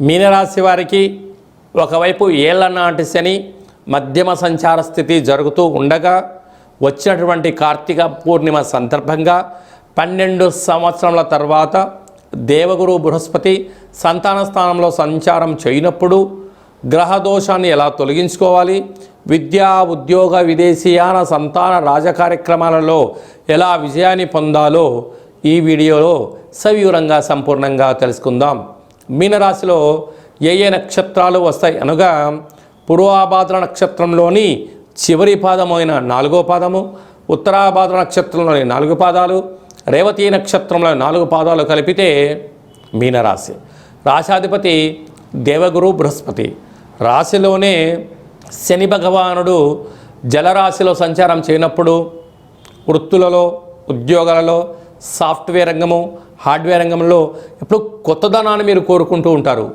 మీనరాశి వారికి ఒకవైపు ఏళ్ళనాటి శని మధ్యమ సంచార స్థితి జరుగుతూ ఉండగా వచ్చినటువంటి కార్తీక పూర్ణిమ సందర్భంగా పన్నెండు సంవత్సరముల తర్వాత దేవగురు బృహస్పతి సంతాన స్థానంలో సంచారం చేయనప్పుడు గ్రహదోషాన్ని ఎలా తొలగించుకోవాలి? విద్యా ఉద్యోగ విదేశీయాన సంతాన రాజకార్యక్రమాలలో ఎలా విజయాన్ని పొందాలో ఈ వీడియోలో సవివరంగా సంపూర్ణంగా తెలుసుకుందాం. మీనరాశిలో ఏ ఏ నక్షత్రాలు వస్తాయి అనగా పూర్వాభాద్ర నక్షత్రంలోని చివరి పాదమైన నాలుగో పాదము ఉత్తరాభాద్ర నక్షత్రంలోని నాలుగు పాదాలు రేవతి నక్షత్రంలో నాలుగు పాదాలు కలిపితే మీనరాశి. రాశాధిపతి దేవగురు బృహస్పతి. రాశిలోనే శని భగవానుడు జలరాశిలో సంచారం చేయనప్పుడు వృత్తులలో ఉద్యోగాలలో సాఫ్ట్వేర్ రంగము హార్డ్వేర్ రంగంలో ఎప్పుడు కొత్తదనాన్ని మీరు కోరుకుంటూ ఉంటారు.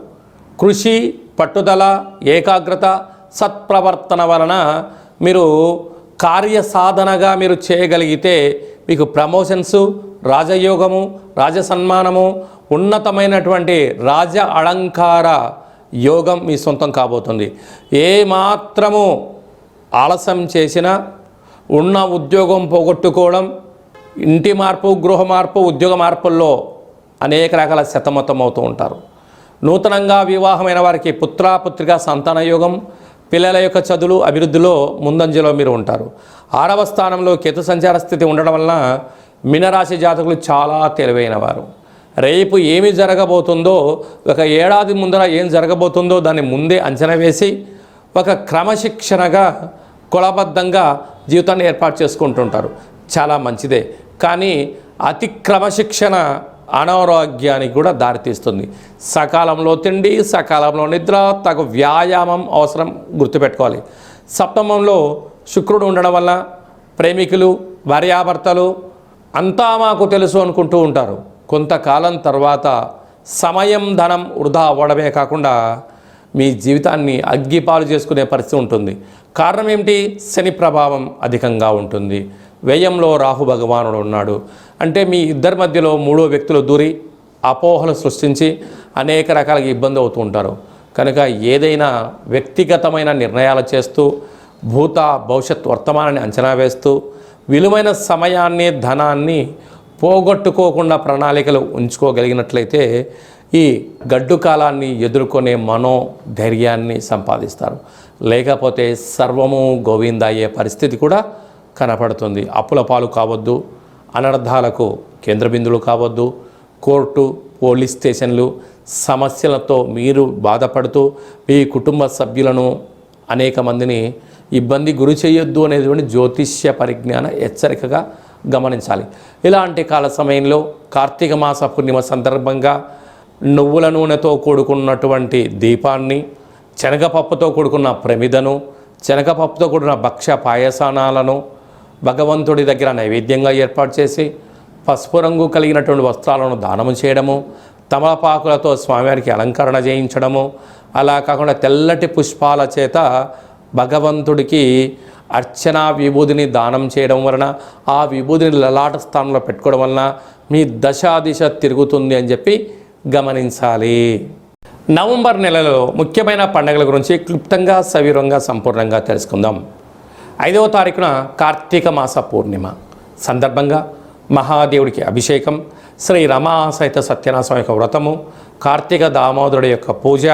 కృషి పట్టుదల ఏకాగ్రత సత్ప్రవర్తన వలన మీరు కార్యసాధనగా మీరు చేయగలిగితే మీకు ప్రమోషన్స్ రాజయోగము రాజసన్మానము ఉన్నతమైనటువంటి రాజ అలంకార యోగం మీ సొంతం కాబోతుంది. ఏ మాత్రము ఆలస్యం చేసినా ఉన్న ఉద్యోగం పోగొట్టుకోవడం ఇంటి మార్పు గృహ మార్పు ఉద్యోగ మార్పుల్లో అనేక రకాల శతమతం అవుతూ ఉంటారు. నూతనంగా వివాహమైన వారికి పుత్రాపుత్రిక సంతాన యోగం పిల్లల యొక్క చదువులు అభివృద్ధిలో ముందంజలో మీరు ఉంటారు. ఆరవ స్థానంలో కేతు సంచార స్థితి ఉండడం వలన మినరాశి జాతకులు చాలా తెలివైన వారు. రేపు ఏమి జరగబోతుందో ఒక ఏడాది ముందర ఏం జరగబోతుందో దాన్ని ముందే అంచనా వేసి ఒక క్రమశిక్షణగా కులబద్ధంగా జీవితాన్ని ఏర్పాటు చేసుకుంటుంటారు. చాలా మంచిదే. కానీ అతి క్రమశిక్షణ అనారోగ్యానికి కూడా దారితీస్తుంది. సకాలంలో తిండి సకాలంలో నిద్ర తగు వ్యాయామం అవసరం గుర్తుపెట్టుకోవాలి. సప్తమంలో శుక్రుడు ఉండడం వల్ల ప్రేమికులు భార్యాభర్తలు అంతా మాకు తెలుసు అనుకుంటూ ఉంటారు. కొంతకాలం తర్వాత సమయం ధనం వృధా అవ్వడమే కాకుండా మీ జీవితాన్ని అగ్గిపాలు చేసుకునే పరిస్థితి ఉంటుంది. కారణం ఏమిటి? శని ప్రభావం అధికంగా ఉంటుంది. వ్యయంలో రాహు భగవానుడు ఉన్నాడు. అంటే మీ ఇద్దరి మధ్యలో మూడో వ్యక్తులు దూరి అపోహలు సృష్టించి అనేక రకాలుగా ఇబ్బంది అవుతూ ఉంటారు. కనుక ఏదైనా వ్యక్తిగతమైన నిర్ణయాలు చేస్తూ భూత భవిష్యత్ వర్తమానాన్ని అంచనా వేస్తూ విలువైన సమయాన్ని ధనాన్ని పోగొట్టుకోకుండా ప్రణాళికలు ఉంచుకోగలిగినట్లయితే ఈ గడ్డు కాలాన్ని ఎదుర్కొనే మనోధైర్యాన్ని సంపాదిస్తారు. లేకపోతే సర్వము గోవింద అయ్యే పరిస్థితి కూడా కనపడుతుంది. అప్పుల పాలు కావద్దు అనర్థాలకు కేంద్ర బిందువులు కావద్దు కోర్టు పోలీస్ స్టేషన్లు సమస్యలతో మీరు బాధపడుతూ మీ కుటుంబ సభ్యులను అనేక మందిని ఇబ్బంది గురి చేయొద్దు అనేటువంటి జ్యోతిష్య పరిజ్ఞాన హెచ్చరికగా గమనించాలి. ఇలాంటి కాల సమయంలో కార్తీక మాస పూర్ణిమ సందర్భంగా నువ్వుల నూనెతో కూడుకున్నటువంటి దీపాన్ని శనగపప్పుతో కూడుకున్న ప్రమిదను శనగపప్పుతో కూడిన భక్ష్య పాయసానాలను భగవంతుడి దగ్గర నైవేద్యంగా ఏర్పాటు చేసి పసుపు రంగు కలిగినటువంటి వస్త్రాలను దానము చేయడము తమలపాకులతో స్వామివారికి అలంకరణ చేయించడము అలా కాకుండా తెల్లటి పుష్పాల చేత భగవంతుడికి అర్చన విభూదిని దానం చేయడం వలన ఆ విభూదిని లలాట స్థానంలో పెట్టుకోవడం వలన మీ దశా దిశ తిరుగుతుంది అని చెప్పి గమనించాలి. నవంబర్ నెలలో ముఖ్యమైన పండుగల గురించి క్లుప్తంగా సవివరంగా సంపూర్ణంగా తెలుసుకుందాం. ఐదవ తారీఖున కార్తీక మాస పూర్ణిమ. సందర్భంగా మహాదేవుడికి అభిషేకం శ్రీ రమా సహిత సత్యనారాయణ యొక్క వ్రతము కార్తీక దామోదరుడి యొక్క పూజ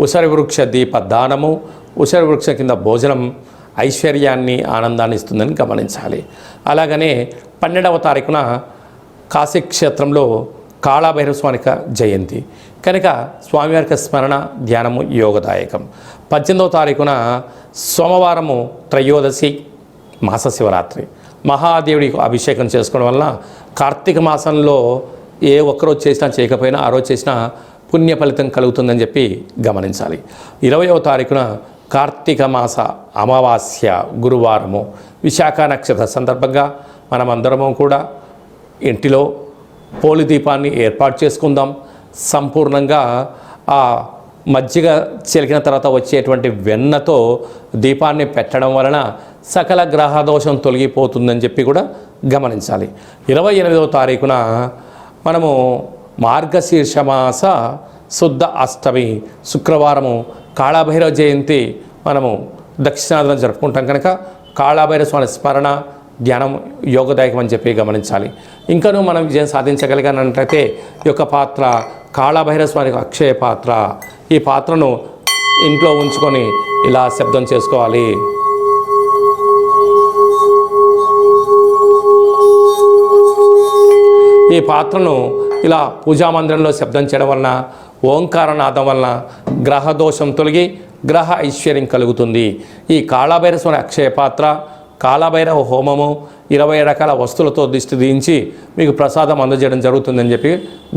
ఉసరి వృక్ష దీప దానము ఉసరి వృక్ష కింద భోజనం ఐశ్వర్యాన్ని ఆనందాన్ని ఇస్తుందని గమనించాలి. అలాగనే పన్నెండవ తారీఖున కాశీక్షేత్రంలో కాళాభైరవస్వామిక జయంతి. కనుక స్వామివారికి స్మరణ ధ్యానము యోగదాయకం. పద్దెనిమిదవ తారీఖున సోమవారము త్రయోదశి మాస శివరాత్రి. మహాదేవుడికి అభిషేకం చేసుకోవడం వలన కార్తీక మాసంలో ఏ ఒక్కరోజు చేసినా చేయకపోయినా ఆ రోజు చేసినా పుణ్య ఫలితం కలుగుతుందని చెప్పి గమనించాలి. ఇరవయవ తారీఖున కార్తీక మాస అమావాస్య గురువారము విశాఖ నక్షత్ర సందర్భంగా మనమందరము కూడా ఇంటిలో పోలి దీపాన్ని ఏర్పాటు చేసుకుందాం. సంపూర్ణంగా ఆ మజ్జిగ చిలికిన తర్వాత వచ్చేటువంటి వెన్నతో దీపాన్ని పెట్టడం వలన సకల గ్రహదోషం తొలగిపోతుందని చెప్పి కూడా గమనించాలి. ఇరవై ఎనిమిదవ తారీఖున మనము మార్గశీర్ష మాస శుద్ధ అష్టమి శుక్రవారము కాళాభైరవ జయంతి మనము దక్షిణాదిన జరుపుకుంటాం కనుక కాళాభైరవ స్వామి స్మరణ ధ్యానం యోగదాయకం అని చెప్పి గమనించాలి. ఇంకనూ మనం విజయం సాధించగలిగానంటే ఈ యొక్క పాత్ర కాళాభైరవ స్వామి అక్షయ పాత్ర ఈ పాత్రను ఇంట్లో ఉంచుకొని ఇలా శబ్దం చేసుకోవాలి. ఈ పాత్రను ఇలా పూజా మందిరంలో శబ్దం చేయడం వలన ఓంకారనాదం వలన గ్రహ దోషం తొలగి గ్రహ ఐశ్వర్యం కలుగుతుంది. ఈ కాళభైరస్వామి అక్షయ పాత్ర కాలభైరవ హోమము ఇరవై రకాల వస్తువులతో దిష్టి దించి మీకు ప్రసాదం అందజేయడం జరుగుతుందని చెప్పి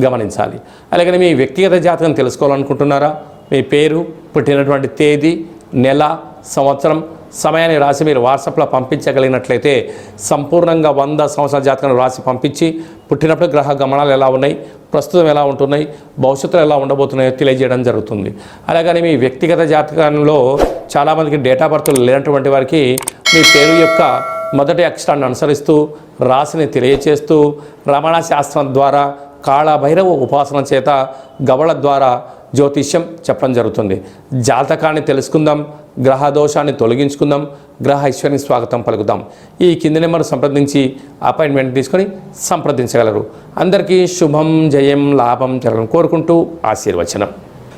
గమనించాలి. అలాగే మీ వ్యక్తిగత జాతకం తెలుసుకోవాలనుకుంటున్నారా? మీ పేరు పుట్టినటువంటి తేదీ నెల సంవత్సరం సమయాన్ని రాసి మీరు వాట్సాప్లో పంపించగలిగినట్లయితే సంపూర్ణంగా వంద సంవత్సరాల జాతకాన్ని రాసి పంపించి పుట్టినప్పుడు గ్రహ గమనాలు ఎలా ఉన్నాయి ప్రస్తుతం ఎలా ఉంటున్నాయి భవిష్యత్తులో ఎలా ఉండబోతున్నాయో తెలియజేయడం జరుగుతుంది. అలాగని మీ వ్యక్తిగత జాతకంలో చాలామందికి డేటా బర్త్లు లేనటువంటి వారికి మీ పేరు యొక్క మొదటి అక్షరాన్ని అనుసరిస్తూ రాశిని తెలియచేస్తూ రమణ శాస్త్రం ద్వారా కాళభైరవ ఉపాసన చేత గవళ ద్వారా జ్యోతిష్యం చెప్పడం జరుగుతుంది. జాతకాన్ని తెలుసుకుందాం గ్రహ దోషాన్ని తొలగించుకుందాం గ్రహ ఐశ్వర్యం స్వాగతం పలుకుదాం. ఈ కింది నెంబర్ సంప్రదించి అపాయింట్మెంట్ తీసుకొని సంప్రదించగలరు. అందరికీ శుభం జయం లాభం జరగడం కోరుకుంటూ ఆశీర్వచనం.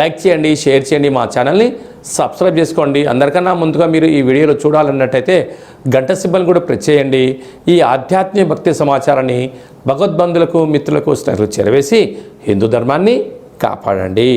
లైక్ చేయండి షేర్ చేయండి మా ఛానల్ని సబ్స్క్రైబ్ చేసుకోండి. అందరికన్నా ముందుగా మీరు ఈ వీడియోలో చూడాలన్నట్టయితే గంట సింబల్ కూడా ప్రెస్ చేయండి. ఈ ఆధ్యాత్మిక భక్తి సమాచారాన్ని భగవద్బంధులకు మిత్రులకు స్నేహితులకు చేరవేసి హిందూ ధర్మాన్ని కాపాడండి.